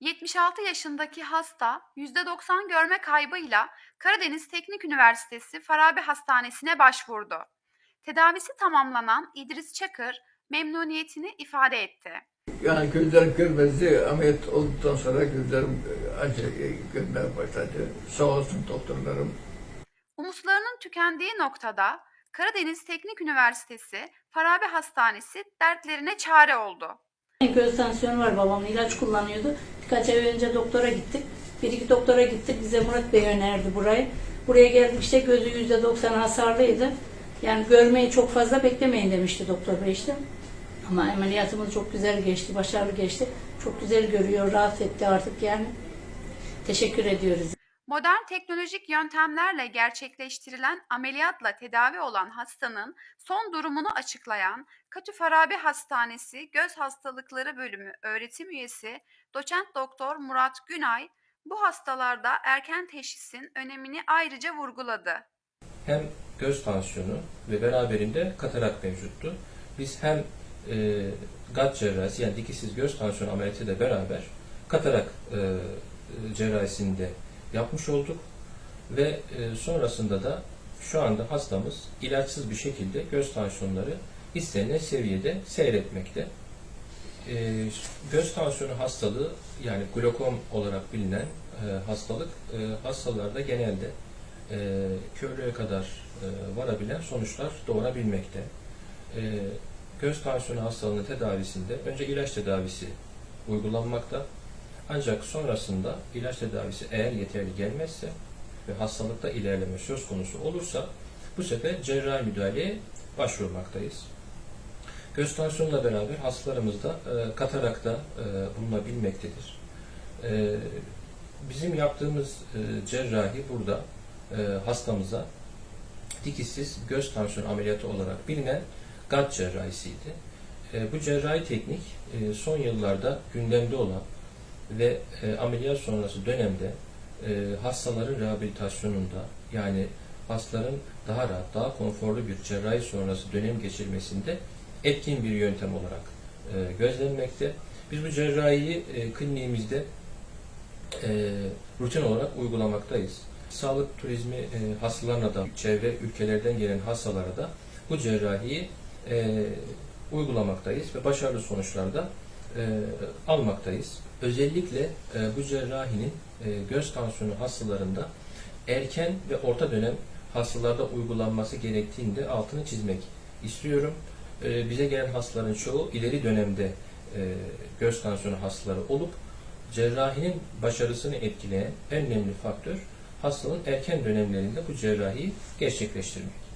76 yaşındaki hasta %90 görme kaybıyla Karadeniz Teknik Üniversitesi Farabi Hastanesi'ne başvurdu. Tedavisi tamamlanan İdris Çakır memnuniyetini ifade etti. Yani gözlerim görmezdi. Ameliyat olduktan sonra gözlerim e, acı e, görmeye başladı. Sağ olsun doktorlarım. Umutlarının tükendiği noktada Karadeniz Teknik Üniversitesi Farabi Hastanesi dertlerine çare oldu. Göz tansiyonu var babamın ilaç kullanıyordu. Birkaç ay önce doktora gittik. Bir iki doktora gittik. Bize Murat Bey önerdi burayı. Buraya geldik işte gözü yüzde doksan hasarlıydı. Yani görmeyi çok fazla beklemeyin demişti doktor bey işte. Ama ameliyatımız çok güzel geçti, başarılı geçti. Çok güzel görüyor, rahat etti artık yani. Teşekkür ediyoruz. Modern teknolojik yöntemlerle gerçekleştirilen ameliyatla tedavi olan hastanın son durumunu açıklayan Katü Farabi Hastanesi Göz Hastalıkları Bölümü öğretim üyesi doçent doktor Murat Günay bu hastalarda erken teşhisin önemini ayrıca vurguladı. hem göz tansiyonu ve beraberinde katarak mevcuttu. Biz hem e, gat cerrahisi yani dikişsiz göz tansiyonu ameliyatıyla beraber katarak e, e, cerrahisini de yapmış olduk ve e, sonrasında da şu anda hastamız ilaçsız bir şekilde göz tansiyonları istenilen seviyede seyretmekte. E, göz tansiyonu hastalığı yani glokom olarak bilinen e, hastalık hastalarda genelde körlüğe kadar varabilen sonuçlar doğurabilmekte. Göz tansiyonu hastalığının tedavisinde önce ilaç tedavisi uygulanmakta. Ancak sonrasında ilaç tedavisi eğer yeterli gelmezse ve hastalıkta ilerleme söz konusu olursa bu sefer cerrahi müdahaleye başvurmaktayız. Göz tansiyonuyla beraber hastalarımızda e, katarakta e, bulunabilmektedir. E, bizim yaptığımız e, cerrahi burada e, hastamıza dikişsiz göz tansiyonu ameliyatı olarak bilinen GAD cerrahisiydi. E, bu cerrahi teknik e, son yıllarda gündemde olan ve e, ameliyat sonrası dönemde e, hastaların rehabilitasyonunda yani hastaların daha rahat, daha konforlu bir cerrahi sonrası dönem geçirmesinde etkin bir yöntem olarak e, gözlenmekte. Biz bu cerrahiyi e, kliniğimizde e, rutin olarak uygulamaktayız. Sağlık turizmi e, hastalarına da çevre ülkelerden gelen hastalara da bu cerrahiyi e, uygulamaktayız ve başarılı sonuçlar da e, almaktayız. Özellikle e, bu cerrahinin e, göz tansiyonu hastalarında erken ve orta dönem hastalarda uygulanması gerektiğini de altını çizmek istiyorum. E, bize gelen hastaların çoğu ileri dönemde e, göz tansiyonu hastaları olup cerrahinin başarısını etkileyen en önemli faktör hastalığın erken dönemlerinde bu cerrahiyi gerçekleştirmek.